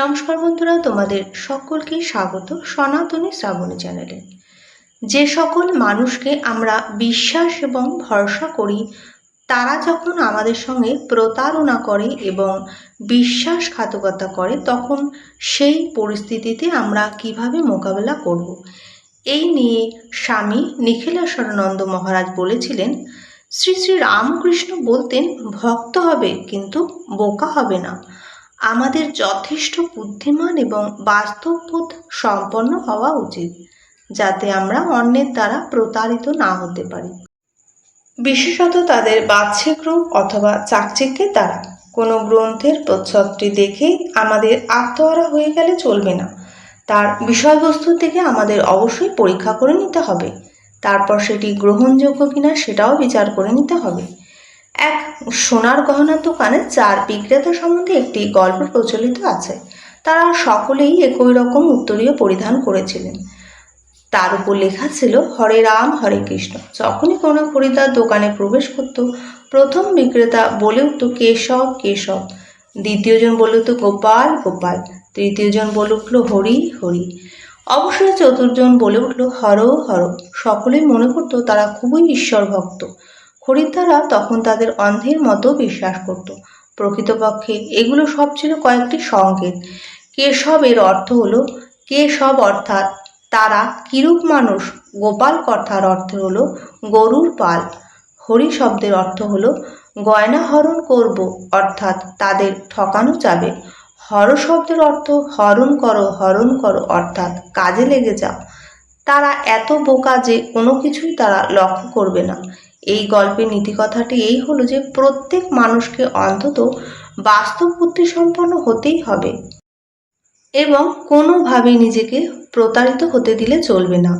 নমস্কার বন্ধুরা, তোমাদের সকলকে স্বাগত সনাতনী শ্রাবণী চ্যানেলে যে সকল মানুষকে আমরা বিশ্বাস এবং ভরসা করি, তারা যখন আমাদের সঙ্গে প্রতারণা করে এবং বিশ্বাসঘাতকতা করে, তখন সেই পরিস্থিতিতে আমরা কীভাবে মোকাবেলা করব। এই নিয়ে স্বামী নিখিলেশ্বরানন্দ মহারাজ বলেছিলেন, শ্রী শ্রী রামকৃষ্ণ বলতেন, ভক্ত হবে কিন্তু বোকা হবে না আমাদের যথেষ্ট বুদ্ধিমান এবং বাস্তববোধ সম্পন্ন হওয়া উচিত, যাতে আমরা অন্যের দ্বারা প্রতারিত না হতে পারি। বিশেষত তাদের বাহ্যিক রূপ অথবা চাকচিক্যের দ্বারা কোনো গ্রন্থের প্রচ্ছদটি দেখেই আমাদের আত্মহারা হয়ে গেলে চলবে না। তার বিষয়বস্তু থেকে আমাদের অবশ্যই পরীক্ষা করে নিতে হবে। তারপর সেটি গ্রহণযোগ্য কিনা সেটাও বিচার করে নিতে হবে। এক সোনার গহনার দোকানে চার বিক্রেতা সম্বন্ধে একটি গল্প প্রচলিত আছে। তারা সকলেই একই রকম উত্তরীয় পরিধান করেছিলেন। তার উপর লেখা ছিল, হরে রাম, হরে কৃষ্ণ। যখনই কোনো খরিদ্দার দোকানে প্রবেশ করত, প্রথম বিক্রেতা বলে উঠত, কেশব কেশব। দ্বিতীয়জন বলে উঠত, গোপাল গোপাল। তৃতীয়জন বলে উঠল, হরি হরি। অবশ্যই চতুর্জন বলে উঠল, হর হর। সকলেই মনে করত, তারা খুবই ঈশ্বর ভক্ত খরিদ্দাররা তখন তাদের অন্ধের মতো বিশ্বাস করত। প্রকৃতপক্ষে এগুলো সব ছিল কয়েকটি সংকেত। কেশব এর অর্থ হলো কেশব অর্থাৎ তারা কিরূপ মানুষ, গোপাল কথার অর্থ হলো গরুর পাল। হরি শব্দের অর্থ হলো, গয়না হরণ করব, অর্থাৎ তাদের ঠকানো যাবে। হর শব্দের অর্থ হরণ করো হরণ করো, অর্থাৎ কাজে লেগে যাও। তারা এত বোকা যে কোনো কিছুই তারা লক্ষ্য করবে না। এই গল্পের নীতিকথাটি এই হলো যে প্রত্যেক মানুষকে অন্তত বাস্তব বুদ্ধি সম্পন্ন হতেই হবে এবং কোনোভাবেই নিজেকে প্রতারিত হতে দিলে চলবে না।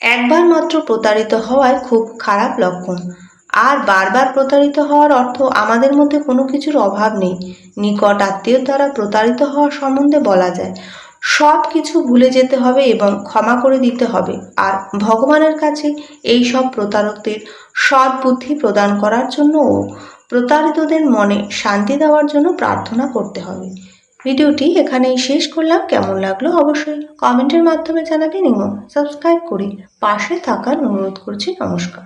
একবার মাত্র প্রতারিত হওয়ায় খুব খারাপ লক্ষণ। আর বারবার প্রতারিত হওয়ার অর্থ আমাদের মধ্যে কোনো কিছুর অভাব নেই। নিকট আত্মীয় দ্বারা প্রতারিত হওয়ার সম্বন্ধে বলা যায়। সব কিছু ভুলে যেতে হবে এবং ক্ষমা করে দিতে হবে। আর ভগবানের কাছে এই সব প্রতারকদের সৎ বুদ্ধি প্রদান করার জন্য ও প্রতারিতদের মনে শান্তি দেওয়ার জন্য প্রার্থনা করতে হবে। ভিডিওটি এখানেই শেষ করলাম। কেমন লাগল অবশ্যই কমেন্টের মাধ্যমে জানাবেন এবং সাবস্ক্রাইব করে পাশে থাকার অনুরোধ করছি। নমস্কার।